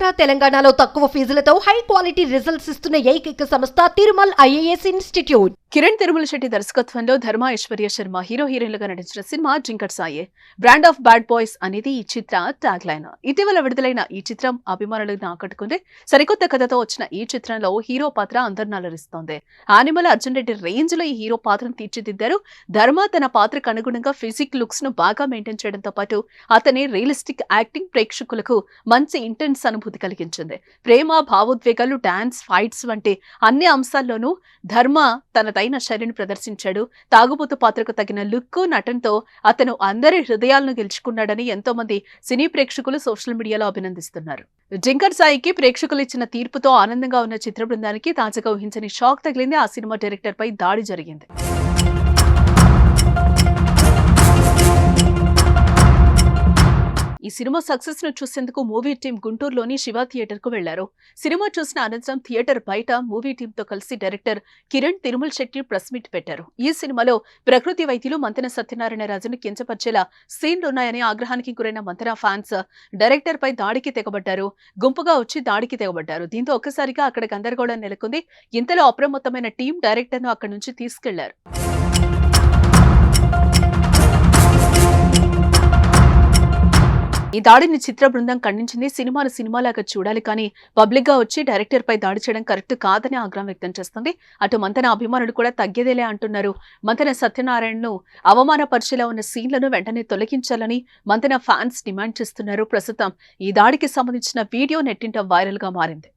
ఆంధ్ర తెలంగాణలో తక్కువ ఫీజులతో high quality results ఇస్తున్న ఏకైక సంస్థ తిరుమల్ ఐఏఎస్ ఇన్స్టిట్యూట్. కిరణ్ తిరుమల శెట్టి దర్శకత్వంలో ధర్మ ఐశ్వర్య శర్మ హీరో హీరోయిన్లుగా నటించిన సినిమా జింకట్ సాయే బ్రాండ్ ఆఫ్ బ్యాడ్ బాయ్స్ అనేది ఈ చిత్ర ట్యాగ్ లైన్. ఇటీవల విడుదలైన ఈ చిత్రం అభిమానులను ఆకట్టుకుంది. సరికొత్త కథతో వచ్చిన ఈ చిత్రంలో హీరో పాత్ర అందరిని అలరిస్తోంది. అర్జున్ రెడ్డి రేంజ్లో ఈ హీరో పాత్రను తీర్చిదిద్దారు. ధర్మ తన పాత్రకు అనుగుణంగా ఫిజిక్ లుక్స్ను బాగా మెయింటైన్ చేయడంతో పాటు అతని రియలిస్టిక్ యాక్టింగ్ ప్రేక్షకులకు మంచి ఇంటెన్స్ అనుభూతి కలిగించింది. ప్రేమ భావోద్వేగాలు డాన్స్ ఫైట్స్ వంటి అన్ని అంశాల్లోనూ ధర్మ తనదైన శైలిని ప్రదర్శించాడు. తాగుబోతు పాత్రకు తగిన లుక్ నటనతో అతను అందరి హృదయాలను గెలుచుకున్నాడని ఎంతో మంది సినీ ప్రేక్షకులు సోషల్ మీడియాలో అభినందిస్తున్నారు. జింకర్ సాయికి ప్రేక్షకులు ఇచ్చిన తీర్పుతో ఆనందంగా ఉన్న చిత్ర బృందానికి తాజాగా ఊహించని షాక్ తగిలింది. ఆ సినిమా డైరెక్టర్ పై దాడి జరిగింది. సినిమా సక్సెస్ను చూసేందుకు మూవీ టీం గుంటూరులోని శివ థియేటర్కు వెళ్ళారు. సినిమా చూసిన అనంతరం థియేటర్ బయట మూవీ టీం తో కలిసి director Kiran Tirumal Shetty press meet పెట్టారు. ఈ సినిమాలో ప్రకృతి వైద్యులు మంతెన సత్యనారాయణ రాజును కించపరిచేలా సీన్లున్నాయని ఆగ్రహానికి గురైన మంతెన ఫ్యాన్స్ డైరెక్టర్ పై దాడికి తెగబడ్డారు. గుంపుగా వచ్చి దాడికి తెగబడ్డారు. దీంతో ఒక్కసారిగా అక్కడ గందరగోళం నెలకొంది. ఇంతలో అప్రమత్తమైన టీం డైరెక్టర్ను అక్కడి నుంచి తీసుకెళ్ళారు. దాడిని చిత్ర బృందం ఖండించింది. సినిమాను సినిమాలాగా చూడాలి కానీ పబ్లిక్గా వచ్చి డైరెక్టర్ పై దాడి చేయడం కరెక్ట్ కాదని ఆగ్రహం వ్యక్తం చేస్తుంది. అటు మంతన అభిమానులు కూడా తగ్గేదేలే అంటున్నారు. మంతన సత్యనారాయణను అవమానపరిచేలా ఉన్న సీన్లను వెంటనే తొలగించాలని మంతన ఫ్యాన్స్ డిమాండ్ చేస్తున్నారు. ప్రస్తుతం ఈ దాడికి సంబంధించిన వీడియో నెట్టింట వైరల్గా మారింది.